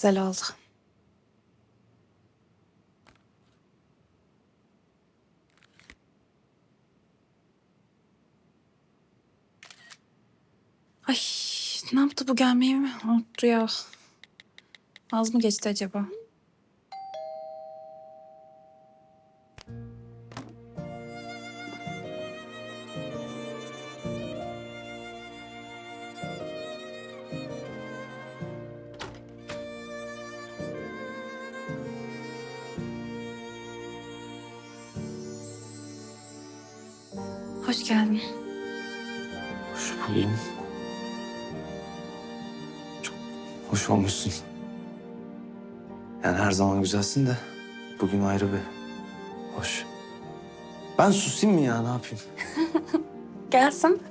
güzel oldu. Ay ne yaptı bu gelmeyi mi? Unuttu ya. Az mı geçti acaba? Hoş geldin. Hoş buldum. Çok hoş olmuşsun. Yani her zaman güzelsin de bugün ayrı bir hoş. Ben susayım mı ya ne yapayım? Gelsin.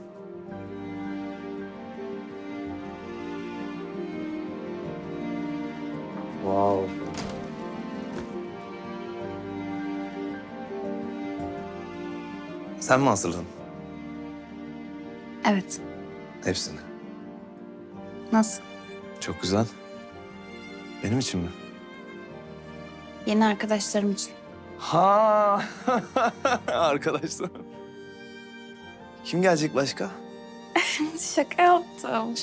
Sen mi hazırladın Evet. hepsini? Nasıl? Çok güzel. Benim için mi? Yeni arkadaşlarım için. Ha arkadaşlar. Kim gelecek başka? Şaka yaptım.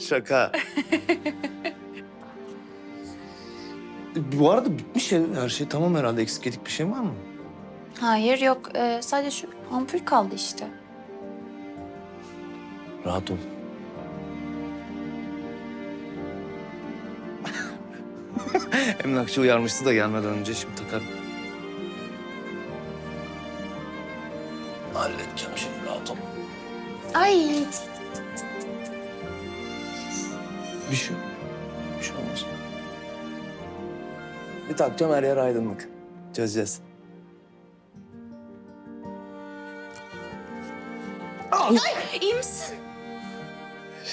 Şaka. Bu arada bitmiş. Her şey tamam herhalde. Eksik edik bir şey var mı? Hayır yok. Ee, sadece şu ampul kaldı işte. Rahat ol. Emlakçı uyarmıştı da gelmeden önce şimdi takarım. Halledeceğim şimdi rahat ol. Ay Bir şey yok. Bir şey olmaz. Bir takacağım her yer aydınlık. Çözeceğiz. İyi misin?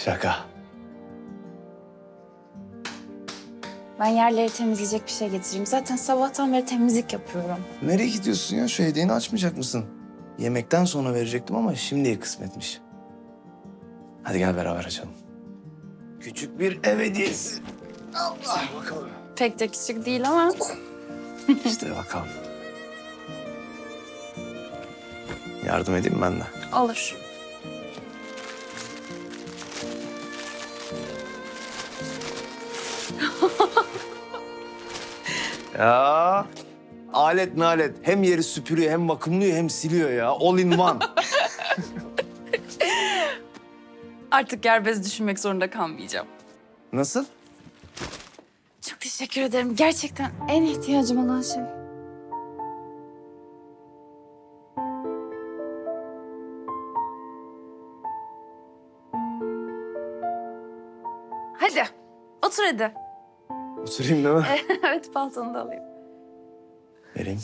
Şaka. Ben yerleri temizleyecek bir şey getireyim. Zaten sabahtan beri temizlik yapıyorum. Nereye gidiyorsun ya? Şu hediyeni açmayacak mısın? Yemekten sonra verecektim ama şimdiye kısmetmiş. Hadi gel beraber açalım. Küçük bir ev hediyesi. Allah bakalım. Pek de küçük değil ama. İşte bakalım. Yardım edeyim ben de. Olur. Ya alet nalet. Hem yeri süpürüyor hem vakumluyor hem siliyor ya. All in one. Artık yerbez düşünmek zorunda kalmayacağım. Nasıl? Çok teşekkür ederim. Gerçekten en ihtiyacım olan şey. Hadi. Otur hadi. Oturayım değil mi? evet paltonu da alayım. Vereyim.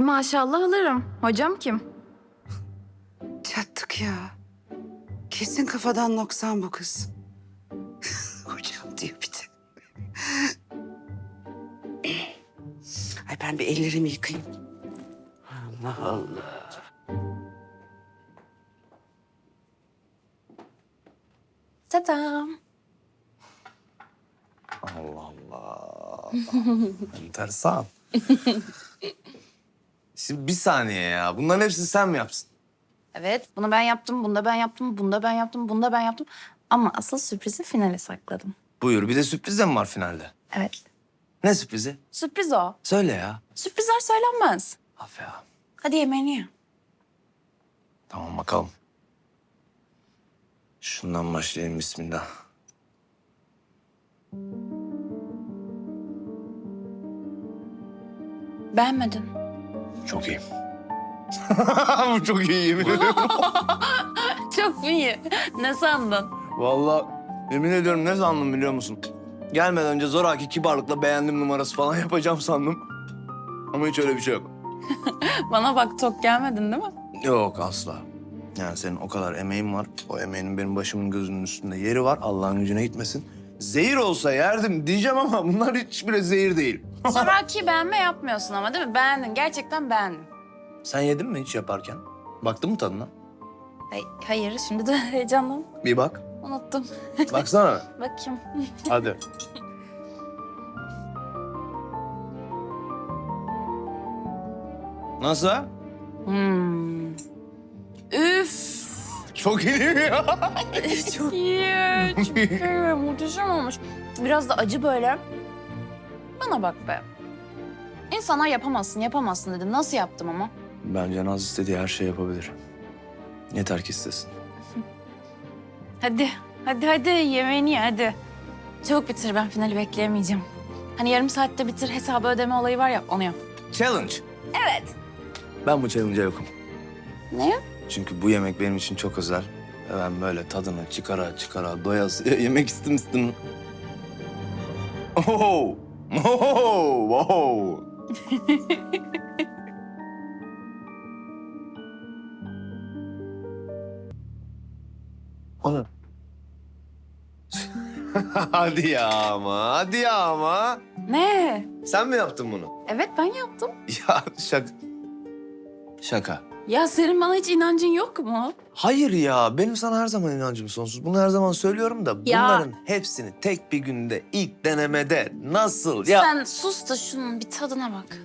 Bir maşallah alırım. Hocam kim? Çattık ya. Kesin kafadan noksan bu kız. Hocam diyor bir de. Ay ben bir ellerimi yıkayayım. Allah Allah. Tadam. Allah Allah. Enteresan. Şimdi bir saniye ya. Bunların hepsini sen mi yapsın? Evet, bunu ben yaptım, bunu da ben yaptım, bunu da ben yaptım, bunu da ben yaptım. Ama asıl sürprizi finale sakladım. Buyur. Bir de sürpriz de mi var finalde? Evet. Ne sürprizi? Sürpriz o. Söyle ya. Sürprizler söylenmez. Af ya. Hadi yemeğini ye. Tamam bakalım. Şundan başlayalım bismillah. Beğenmedin. Çok iyi. Bu çok iyi yemin. Çok iyi. Ne sandın? Vallahi yemin ediyorum ne sandım biliyor musun? Gelmeden önce zoraki kibarlıkla beğendim numarası falan yapacağım sandım. Ama hiç öyle bir şey yok. Bana bak tok gelmedin değil mi? Yok asla. Yani senin o kadar emeğin var. O emeğinin benim başımın gözünün üstünde yeri var. Allah'ın gücüne gitmesin. Zehir olsa yerdim diyeceğim ama bunlar hiçbiri zehir değil. Zoraki beğenme yapmıyorsun ama değil mi? Beğendin. Gerçekten beğendin. Sen yedin mi hiç yaparken? Baktın mı tadına? Ay, hayır şimdi de heyecanlandım. Bir bak. Unuttum. Baksana. Bakayım. Hadi. Nasıl? Hmm. Üf. Çok iyi değil mi ya? Çok iyi. Çok iyi. Muhteşem olmuş. Biraz da acı böyle. Bana bak be. İnsanlar yapamazsın, yapamazsın dedi. Nasıl yaptım ama? Bence Naz istediği her şeyi yapabilir. Yeter ki istesin. Hadi, hadi hadi yemeğini ye hadi. Çabuk bitir ben finali bekleyemeyeceğim. Hani yarım saatte bitir hesabı ödeme olayı var ya onu yap. Challenge. Evet. Ben bu challenge'a yokum. Ne? Çünkü bu yemek benim için çok özel. Ve ben böyle tadını çıkara çıkara doyasıya yemek istim istim. Oh! Oh! Oh! O ne? hadi ya ama, hadi ya ama. Ne? Sen mi yaptın bunu? Evet ben yaptım. Ya şaka. Şaka. Ya senin bana hiç inancın yok mu? Hayır ya, benim sana her zaman inancım sonsuz. Bunu her zaman söylüyorum da Ya. bunların hepsini tek bir günde, ilk denemede nasıl ya? Sen sus da şunun bir tadına bak.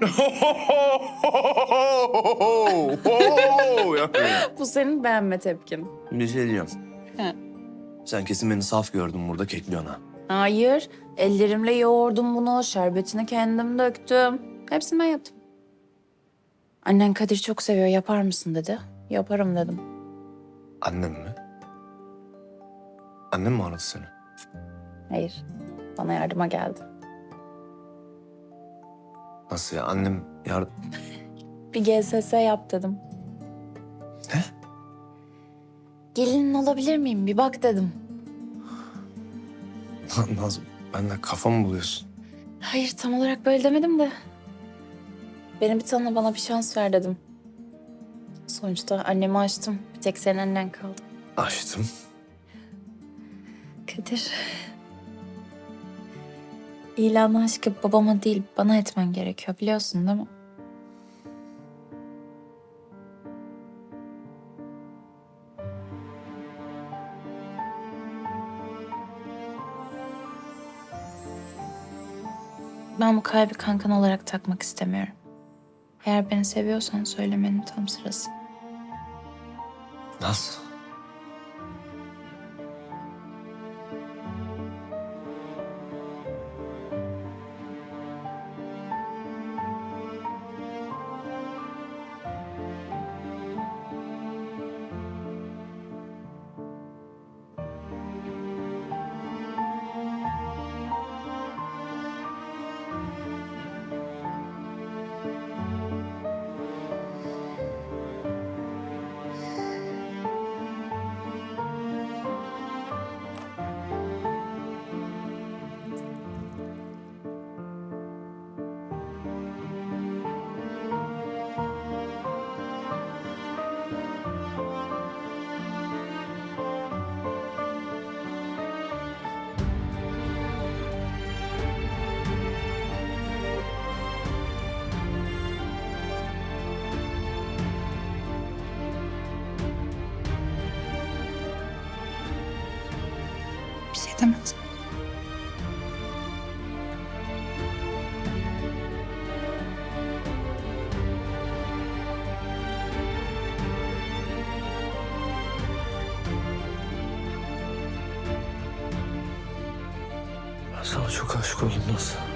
Bu senin beğenme tepkin. bir şey diyeceğim. He. Sen kesin beni saf gördün burada kekliyorsun ha. Hayır. Ellerimle yoğurdum bunu. Şerbetini kendim döktüm. Hepsini ben yaptım. Annen Kadir çok seviyor. Yapar mısın dedi. Yaparım dedim. Annem mi? Annem mi aradı seni? Hayır. Bana yardıma geldi. Nasıl ya? Annem yardım... Bir GSS yap dedim. Ne? Gelinin olabilir miyim? Bir bak dedim. Nazım, ben de kafamı buluyorsun. Hayır tam olarak böyle demedim de. Beni bir tanı bana bir şans ver dedim. Sonuçta annemi açtım. Bir tek senin annen kaldı. Açtım. Kadir. İlanı aşkı babama değil bana etmen gerekiyor biliyorsun değil mi? Ben bu kalbi kankan olarak takmak istemiyorum. Eğer beni seviyorsan söylemenin tam sırası. Naz. Demedim. Ben sana çok aşık oldum Naz.